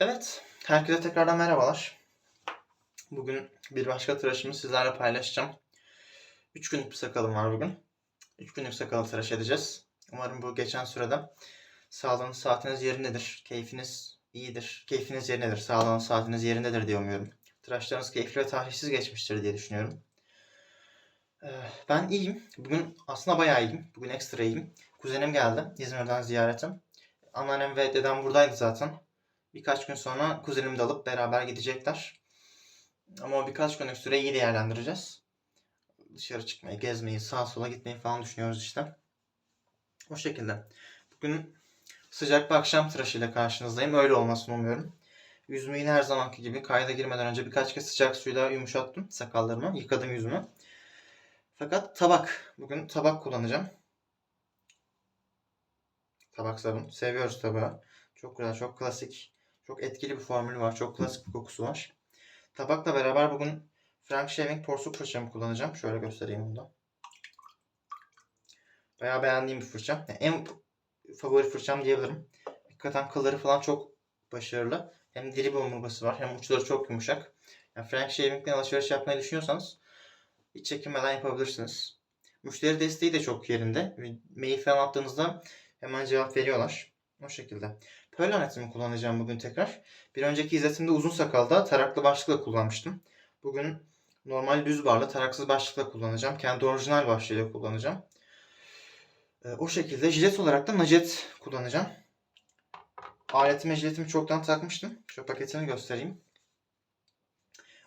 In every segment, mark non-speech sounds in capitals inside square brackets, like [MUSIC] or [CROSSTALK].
Evet, herkese tekrardan merhabalar. Bugün bir başka tıraşımı sizlerle paylaşacağım. 3 günlük bir sakalım var bugün. 3 günlük sakalı tıraş edeceğiz. Umarım bu geçen sürede sağlığınız, saatiniz yerindedir, keyfiniz iyidir, keyfiniz yerindedir, sağlığınız, saatiniz yerindedir diye umuyorum. Tıraşlarınız keyifli ve tahrişsiz geçmiştir diye düşünüyorum. Ee, Ben iyiyim. Bugün aslında bayağı iyiyim. Bugün ekstra iyiyim. Kuzenim geldi İzmir'den ziyaretim. Anneannem ve dedem buradaydı zaten. Birkaç gün sonra kuzenimi de alıp beraber gidecekler. Ama birkaç günlük süreyi iyi değerlendireceğiz. Dışarı çıkmayı, gezmeyi, sağa sola gitmeyi falan düşünüyoruz işte. O şekilde. Bugün sıcak bir akşam tıraşıyla karşınızdayım. Öyle olmasını umuyorum. Yüzümü yine her zamanki gibi kayda girmeden önce birkaç kez sıcak suyla yumuşattım sakallarımı. Yıkadım yüzümü. Fakat tabak. Bugün tabak kullanacağım. Tabak sabun. Seviyoruz tabağı. Çok güzel, çok klasik. Çok etkili bir formülü var. Çok klasik bir kokusu var. Tabakla beraber bugün Frank Shaving porsuk fırçamı kullanacağım. Şöyle göstereyim bunu da. Bayağı beğendiğim bir fırça. Yani en favori fırçam diyebilirim. Hakikaten kılları falan çok başarılı. Hem diri bir omurgası var hem uçları çok yumuşak. Yani Frank Shaving'den alışveriş yapmayı düşünüyorsanız hiç çekinmeden yapabilirsiniz. Müşteri desteği de çok yerinde. Mail falan attığınızda hemen cevap veriyorlar. O şekilde. Pearl anetimi kullanacağım bugün tekrar. Bir önceki izletimde uzun sakalda taraklı başlıkla kullanmıştım. Bugün normal düz barlı taraksız başlıkla kullanacağım. Kendi orijinal başlığıyla kullanacağım. Ee, o şekilde jilet olarak da najet kullanacağım. Aletime jiletimi çoktan takmıştım. Şu paketini göstereyim.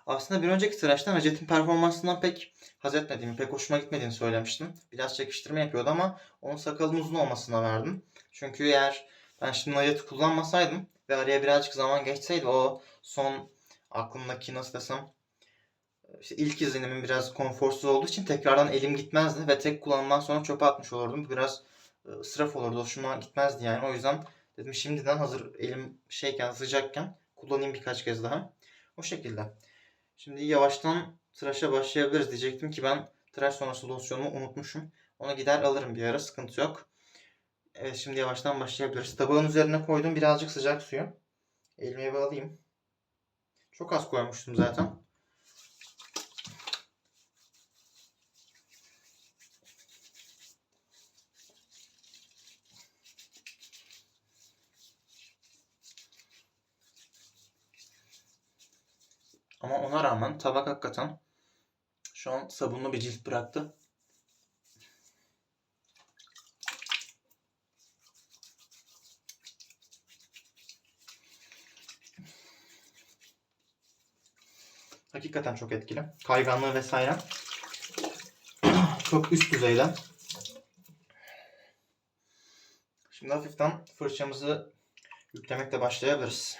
Aslında bir önceki tıraşta nacetin performansından pek haz etmediğimi, pek hoşuma gitmediğini söylemiştim. Biraz çekiştirme yapıyordu ama onun sakalın uzun olmasına verdim. Çünkü eğer ben şimdi naceti kullanmasaydım ve araya birazcık zaman geçseydi o son aklımdaki nasıl desem işte ilk izlenimin biraz konforsuz olduğu için tekrardan elim gitmezdi ve tek kullanımdan sonra çöpe atmış olurdum. Biraz e, ısraf olurdu. Hoşuma gitmezdi yani. O yüzden dedim şimdiden hazır elim şeyken sıcakken kullanayım birkaç kez daha. O şekilde. Şimdi yavaştan tıraşa başlayabiliriz diyecektim ki ben tıraş sonrası losyonumu unutmuşum. Onu gider alırım bir ara sıkıntı yok. Evet şimdi yavaştan başlayabiliriz. Tabağın üzerine koydum birazcık sıcak suyu. Elime bir alayım. Çok az koymuştum zaten. Ama ona rağmen tabak hakikaten şu an sabunlu bir cilt bıraktı. Hakikaten çok etkili. Kayganlığı vesaire. çok üst düzeyde. Şimdi hafiften fırçamızı yüklemekle başlayabiliriz.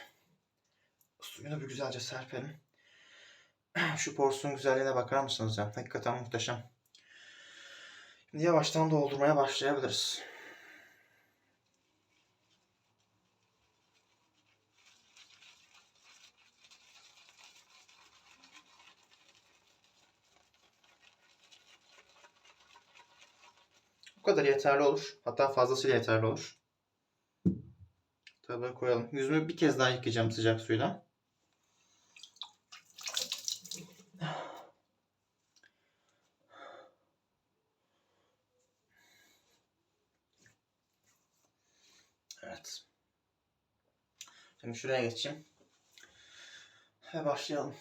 Suyunu bir güzelce serpelim. Şu porsiyon güzelliğine bakar mısınız ya? Hakikaten muhteşem. Şimdi yavaştan doldurmaya başlayabiliriz. Bu kadar yeterli olur. Hatta fazlasıyla yeterli olur. Tabağa koyalım. Yüzümü bir kez daha yıkayacağım sıcak suyla. Evet. Şimdi şuraya geçeyim. Ve başlayalım.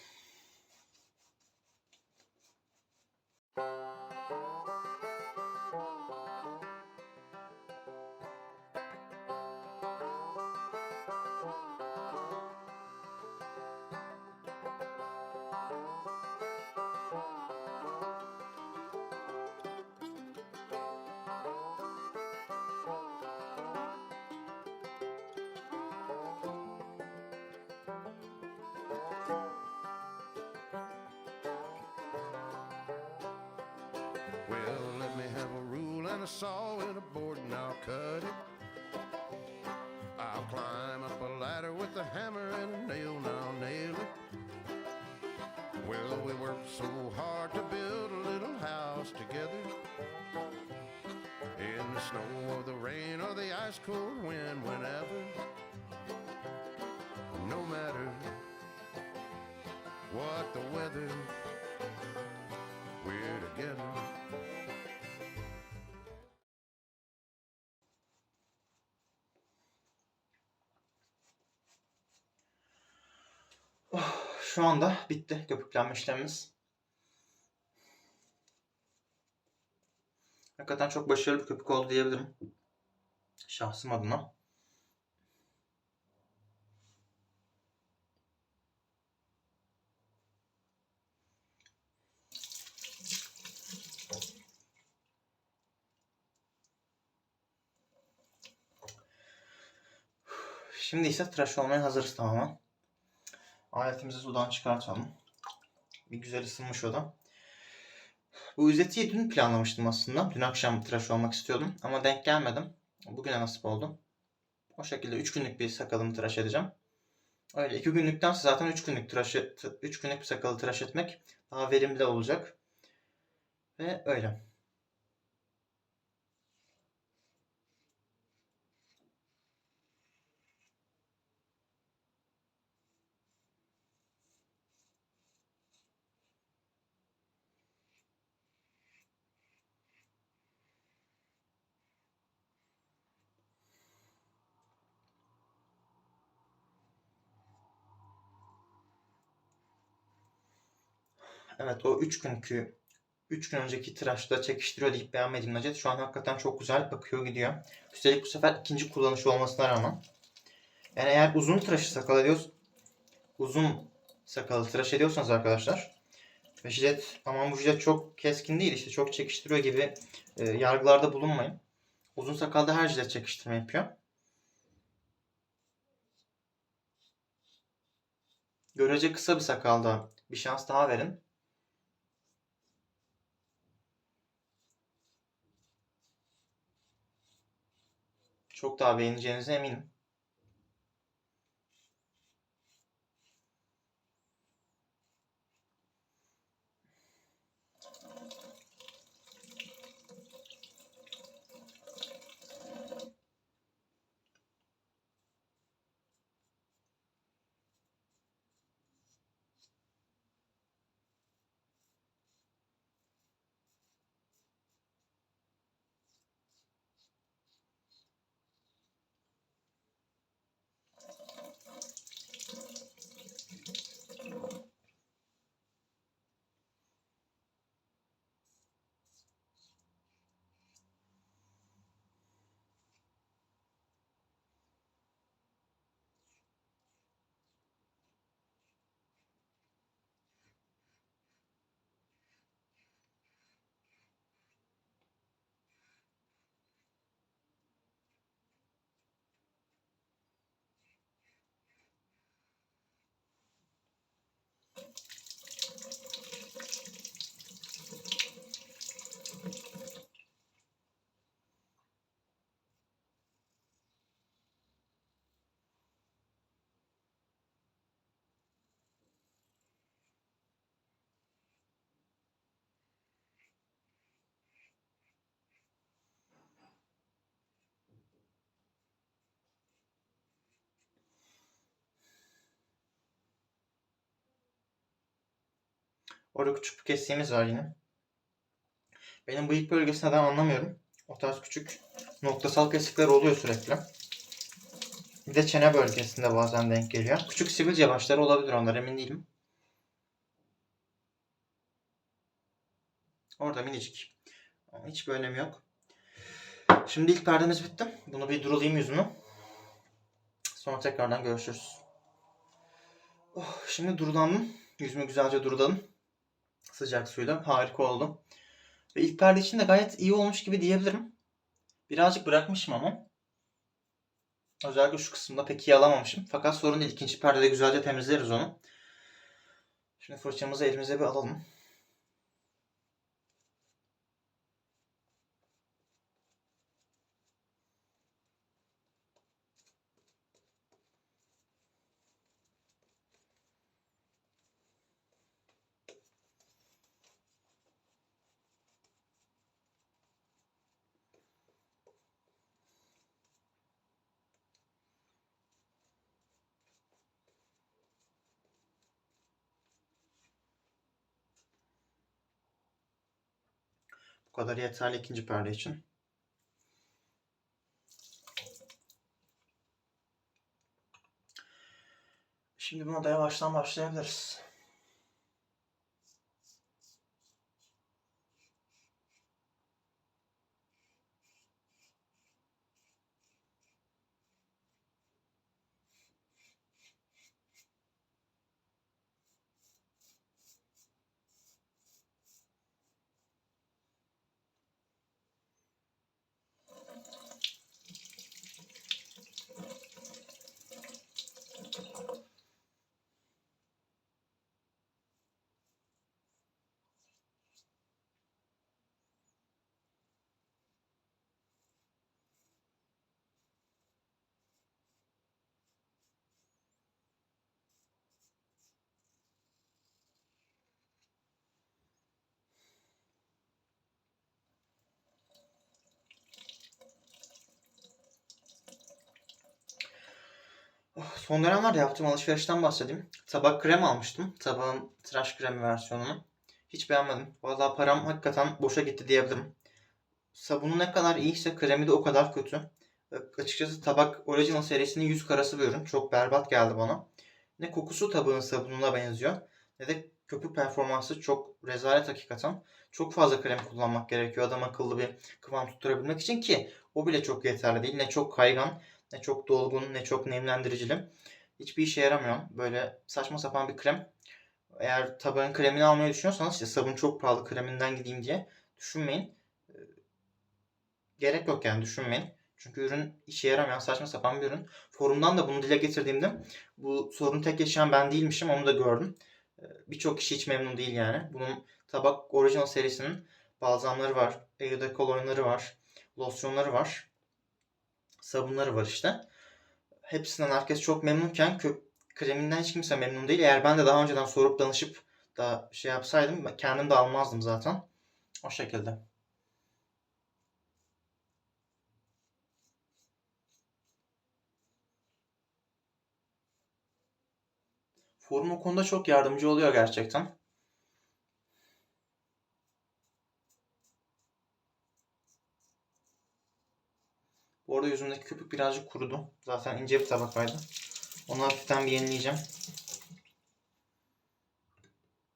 And a saw and a board and I'll cut it. I'll climb up a ladder with a hammer and a nail and I'll nail it. Well, we worked so hard to build a little house together. In the snow or the rain or the ice cold wind, whenever, no matter what the weather, we're together. Şu anda bitti köpüklenme işlemimiz. Hakikaten çok başarılı bir köpük oldu diyebilirim. Şahsım adına. Şimdi ise tıraş olmaya hazırız tamamen. Aletimizi sudan çıkartalım. Bir güzel ısınmış o. Bu üzetiyi dün planlamıştım aslında. Dün akşam tıraş olmak istiyordum ama denk gelmedim. Bugüne nasip oldu. O şekilde 3 günlük bir sakalımı tıraş edeceğim. Öyle 2 günlüktense zaten 3 günlük tıraş 3 günlük bir sakalı tıraş etmek daha verimli olacak. Ve öyle. Evet o 3 günkü 3 gün önceki tıraşta çekiştiriyor deyip beğenmediğim Necdet şu an hakikaten çok güzel bakıyor gidiyor. Üstelik bu sefer ikinci kullanışı olmasına rağmen. Yani eğer uzun tıraşı sakal ediyoruz uzun sakalı tıraş ediyorsanız arkadaşlar ve jilet aman bu jilet çok keskin değil işte çok çekiştiriyor gibi e, yargılarda bulunmayın. Uzun sakalda her jilet çekiştirme yapıyor. Görece kısa bir sakalda bir şans daha verin. Çok daha beğeneceğinize eminim. Orada küçük bir kestiğimiz var yine. Benim bıyık bölgesinde ben anlamıyorum. O tarz küçük noktasal kesikler oluyor sürekli. Bir de çene bölgesinde bazen denk geliyor. Küçük sivilce başları olabilir onlar emin değilim. Orada minicik. Ama hiçbir önemi yok. Şimdi ilk perdemiz bitti. Bunu bir durulayım yüzümü. Sonra tekrardan görüşürüz. Oh, şimdi durulandım. Yüzümü güzelce duruladım. Sıcak suyla. Harika oldu. Ve ilk perde için de gayet iyi olmuş gibi diyebilirim. Birazcık bırakmışım ama. Özellikle şu kısımda pek iyi alamamışım. Fakat sorun değil. İkinci perdede güzelce temizleriz onu. Şimdi fırçamızı elimize bir alalım. Kadar yeterli ikinci perde için. Şimdi buna da yavaştan başlayabiliriz. Oh, Son dönemlerde yaptığım alışverişten bahsedeyim. Tabak krem almıştım. Tabağın tıraş kremi versiyonunu. Hiç beğenmedim. Vallahi param hakikaten boşa gitti diyebilirim. Sabunu ne kadar iyiyse kremi de o kadar kötü. Açıkçası tabak orijinal serisinin yüz karası bir ürün. Çok berbat geldi bana. Ne kokusu tabağın sabununa benziyor. Ne de köpük performansı çok rezalet hakikaten. Çok fazla krem kullanmak gerekiyor adam akıllı bir kıvam tutturabilmek için ki o bile çok yeterli değil. Ne çok kaygan ne çok dolgun ne çok nemlendiricili. Hiçbir işe yaramıyor. Böyle saçma sapan bir krem. Eğer tabağın kremini almayı düşünüyorsanız işte sabun çok pahalı kreminden gideyim diye düşünmeyin. Ee, Gerek yok yani düşünmeyin. Çünkü ürün işe yaramayan saçma sapan bir ürün. Forumdan da bunu dile getirdiğimde bu sorunu tek yaşayan ben değilmişim onu da gördüm. Ee, Birçok kişi hiç memnun değil yani. Bunun tabak orijinal serisinin balzamları var, evde kolonyları var, losyonları var sabunları var işte. Hepsinden herkes çok memnunken kö- kreminden hiç kimse memnun değil. Eğer ben de daha önceden sorup danışıp da şey yapsaydım kendim de almazdım zaten. O şekilde. Forum o konuda çok yardımcı oluyor gerçekten. Bu arada yüzümdeki köpük birazcık kurudu. Zaten ince bir tabakaydı. Onu hafiften bir yenileyeceğim.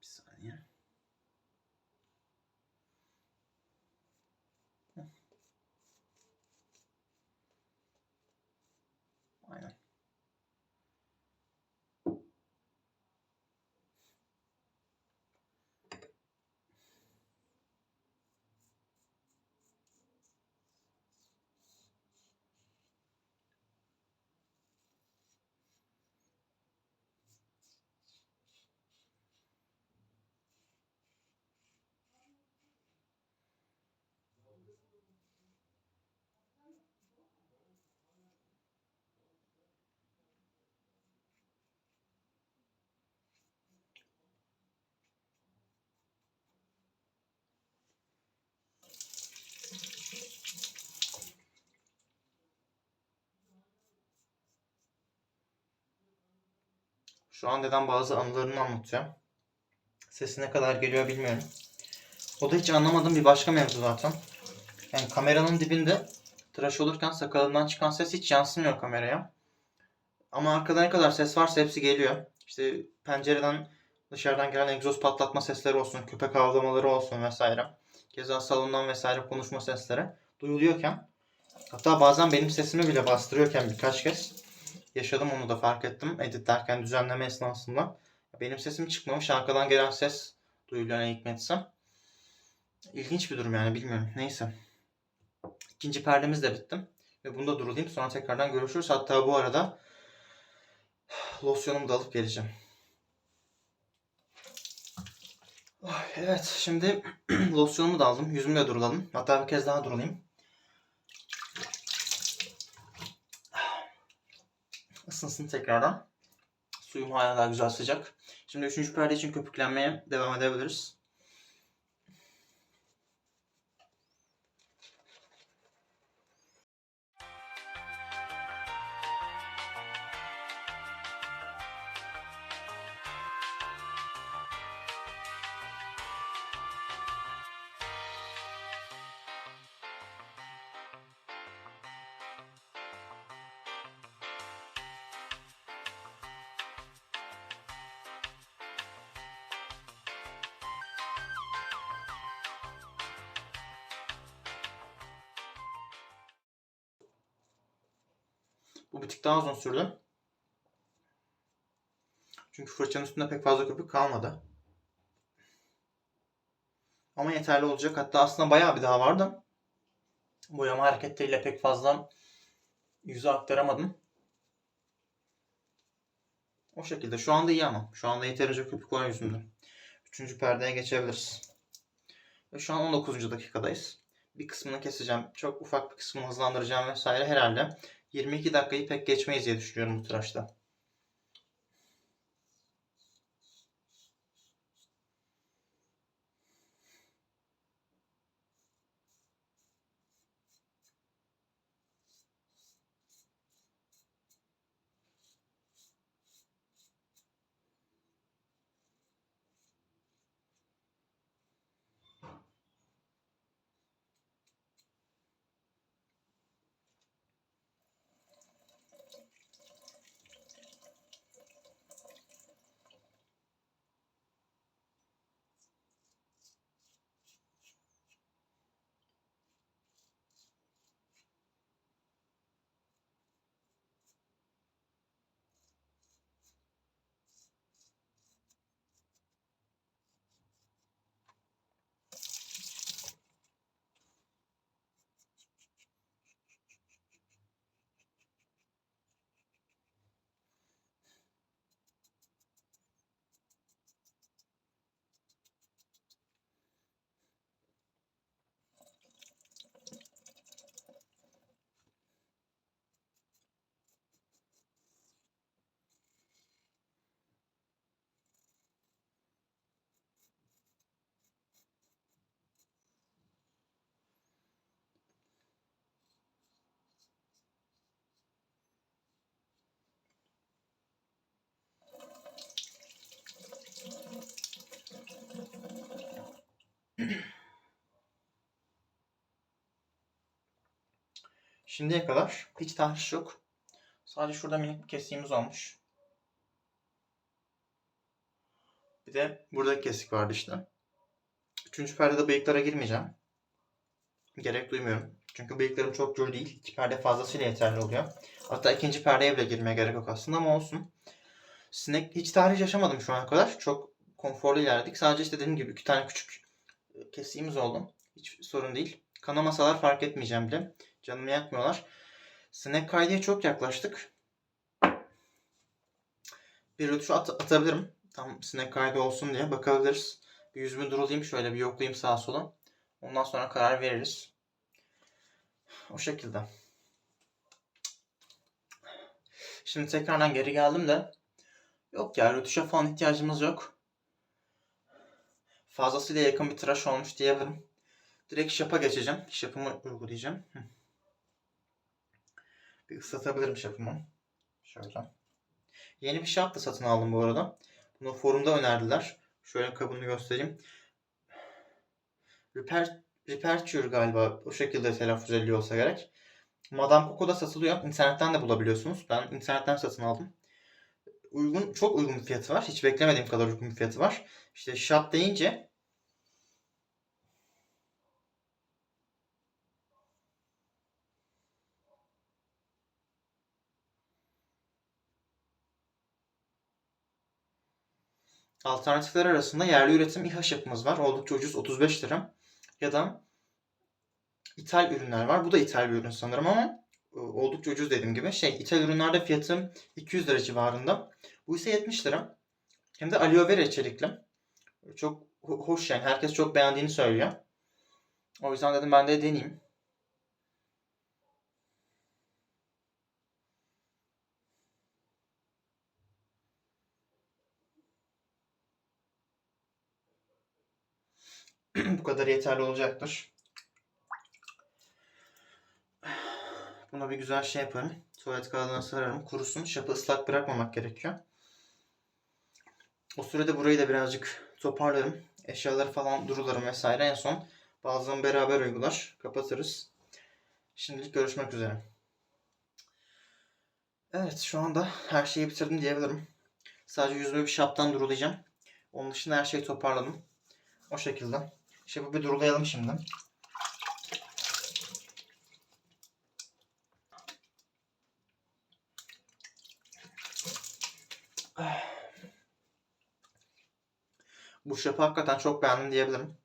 Bir saniye. Heh. Aynen. Şu an dedem bazı anılarını anlatıyor. Sesi ne kadar geliyor bilmiyorum. O da hiç anlamadığım bir başka mevzu zaten. Yani kameranın dibinde tıraş olurken sakalından çıkan ses hiç yansımıyor kameraya. Ama arkada ne kadar ses varsa hepsi geliyor. İşte pencereden dışarıdan gelen egzoz patlatma sesleri olsun, köpek havlamaları olsun vesaire. Keza salondan vesaire konuşma sesleri duyuluyorken hatta bazen benim sesimi bile bastırıyorken birkaç kez yaşadım onu da fark ettim editlerken düzenleme esnasında. Benim sesim çıkmamış arkadan gelen ses duyuluyor ne hikmetse. İlginç bir durum yani bilmiyorum. Neyse. İkinci perdemiz de bitti. Ve bunu da durulayım. Sonra tekrardan görüşürüz. Hatta bu arada losyonumu da alıp geleceğim. Evet şimdi [CLEARS THROAT] losyonumu da aldım. Yüzümü de. Hatta bir kez daha durulayım. Isınsın tekrardan. Suyum hala daha güzel sıcak. Şimdi üçüncü perde için köpüklenmeye devam edebiliriz. Bu bir tık daha uzun sürdü. Çünkü fırçanın üstünde pek fazla köpük kalmadı. Ama yeterli olacak. Hatta aslında bayağı bir daha vardı. Boyama hareketleriyle pek fazla yüze aktaramadım. O şekilde. Şu anda iyi ama. Şu anda yeterince köpük var yüzümde. Üçüncü perdeye geçebiliriz. Ve şu an 19. dakikadayız. Bir kısmını keseceğim. Çok ufak bir kısmını hızlandıracağım vesaire. Herhalde 22 dakikayı pek geçmeyiz diye düşünüyorum bu tıraşta. [CLEARS THROAT] Şimdiye kadar hiç tahriş yok. Sadece şurada minik bir kesiğimiz olmuş. Bir de burada kesik vardı işte. Üçüncü perdede bıyıklara girmeyeceğim. Gerek duymuyorum. Çünkü bıyıklarım çok gür değil. İki perde fazlasıyla yeterli oluyor. Hatta ikinci perdeye bile girmeye gerek yok aslında ama olsun. Sinek hiç tahriş yaşamadım şu ana kadar. Çok konforlu ilerledik. Sadece işte dediğim gibi iki tane küçük kesiğimiz oldu. Hiç sorun değil. Kanamasalar fark etmeyeceğim bile. Canımı yakmıyorlar. Sinek kaydıya çok yaklaştık. Bir rötuş at- atabilirim. Tam sinek kaydı olsun diye bakabiliriz. Bir yüzümü durulayım şöyle bir yoklayayım sağa sola. Ondan sonra karar veririz. O şekilde. Şimdi tekrardan geri geldim de yok ya rötuşa falan ihtiyacımız yok. Fazlasıyla yakın bir tıraş olmuş diyebilirim. Direkt şapa geçeceğim. Şapımı uygulayacağım. Bir ıslatabilirim şapımı. Şöyle. Yeni bir şap da satın aldım bu arada. Bunu forumda önerdiler. Şöyle kabını göstereyim. Repair, Repairture galiba o şekilde telaffuz ediliyor olsa gerek. Madame Coco'da satılıyor. İnternetten de bulabiliyorsunuz. Ben internetten satın aldım. Uygun, çok uygun bir fiyatı var. Hiç beklemediğim kadar uygun bir fiyatı var. İşte shop deyince Alternatifler arasında yerli üretim İHA şapımız var. Oldukça ucuz 35 lira. Ya da ithal ürünler var. Bu da ithal bir ürün sanırım ama e, oldukça ucuz dediğim gibi. Şey ithal ürünlerde fiyatı 200 lira civarında. Bu ise 70 lira. Hem de aloe vera içerikli. Çok ho- hoş yani. Herkes çok beğendiğini söylüyor. O yüzden dedim ben de deneyeyim. [CLEARS THROAT] Bu kadar yeterli olacaktır. Buna bir güzel şey yaparım. Tuvalet kağıdına sararım. Kurusun. Şapı ıslak bırakmamak gerekiyor. O sürede burayı da birazcık toparlarım. Eşyaları falan durularım vesaire. En son bazılarını beraber uygular. Kapatırız. Şimdilik görüşmek üzere. Evet şu anda her şeyi bitirdim diyebilirim. Sadece yüzümü bir şaptan durulayacağım. Onun dışında her şeyi toparladım. O şekilde. Şapı bir durulayalım şimdi. Bu şapı hakikaten çok beğendim diyebilirim.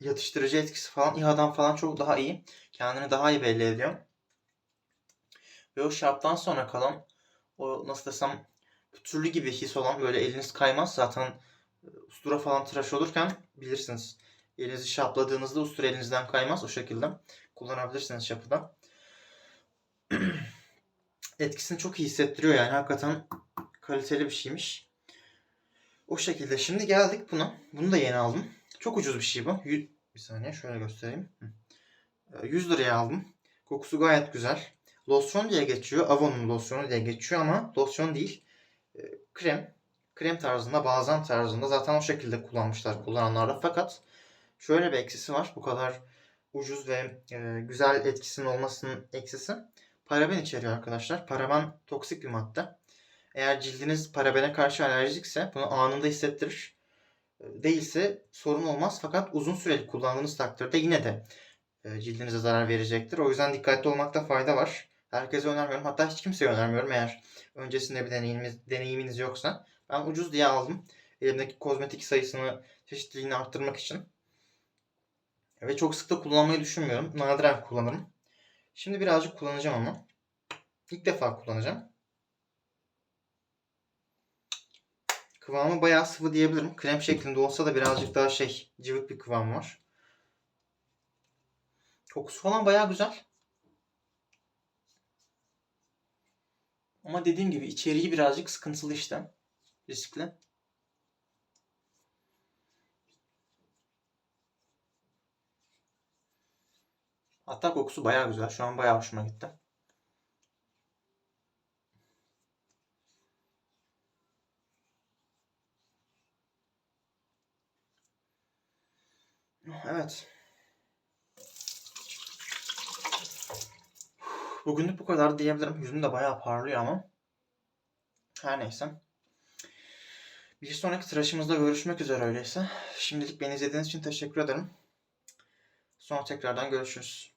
Yatıştırıcı etkisi falan İHA'dan falan çok daha iyi. Kendini daha iyi belli ediyor. Ve o şaptan sonra kalan o nasıl desem pütürlü gibi his olan böyle eliniz kaymaz. Zaten ustura falan tıraş olurken bilirsiniz. Elinizi şapladığınızda ustura elinizden kaymaz. O şekilde kullanabilirsiniz şapı da. [CLEARS THROAT] Etkisini çok iyi hissettiriyor yani. Hakikaten kaliteli bir şeymiş. O şekilde. Şimdi geldik buna. Bunu da yeni aldım. Çok ucuz bir şey bu. Bir saniye şöyle göstereyim. Hı. Ee, 100 liraya aldım. Kokusu gayet güzel. Losyon diye geçiyor. Avon'un losyonu diye geçiyor ama losyon değil. Ee, Krem. Krem tarzında, bazen tarzında. Zaten o şekilde kullanmışlar kullananlarda. Fakat şöyle bir eksisi var. Bu kadar ucuz ve e, güzel etkisinin olmasının eksisi. Paraben içeriyor arkadaşlar. Paraben toksik bir madde. Eğer cildiniz parabene karşı alerjikse bunu anında hissettirir. E, Değilse sorun olmaz fakat uzun süreli kullandığınız takdirde yine de e, cildinize zarar verecektir. O yüzden dikkatli olmakta fayda var. Herkese önermiyorum. Hatta hiç kimseye önermiyorum eğer öncesinde bir deneyiminiz, deneyiminiz yoksa. Ben ucuz diye aldım. Elimdeki kozmetik sayısını, çeşitliliğini arttırmak için. Ve çok sık da kullanmayı düşünmüyorum. Nadiren kullanırım. Şimdi birazcık kullanacağım ama. İlk defa kullanacağım. Kıvamı bayağı sıvı diyebilirim. Krem şeklinde olsa da birazcık daha şey cıvık bir kıvam var. Kokusu falan bayağı güzel. Ama dediğim gibi içeriği birazcık sıkıntılı işte. Riskli. Hatta kokusu bayağı güzel. Şu an bayağı hoşuma gitti. Evet. Bugünlük bu kadar diyebilirim. Yüzüm de bayağı parlıyor ama. Her neyse. Bir sonraki tıraşımızda görüşmek üzere öyleyse. Şimdilik beni izlediğiniz için teşekkür ederim. Sonra tekrardan görüşürüz.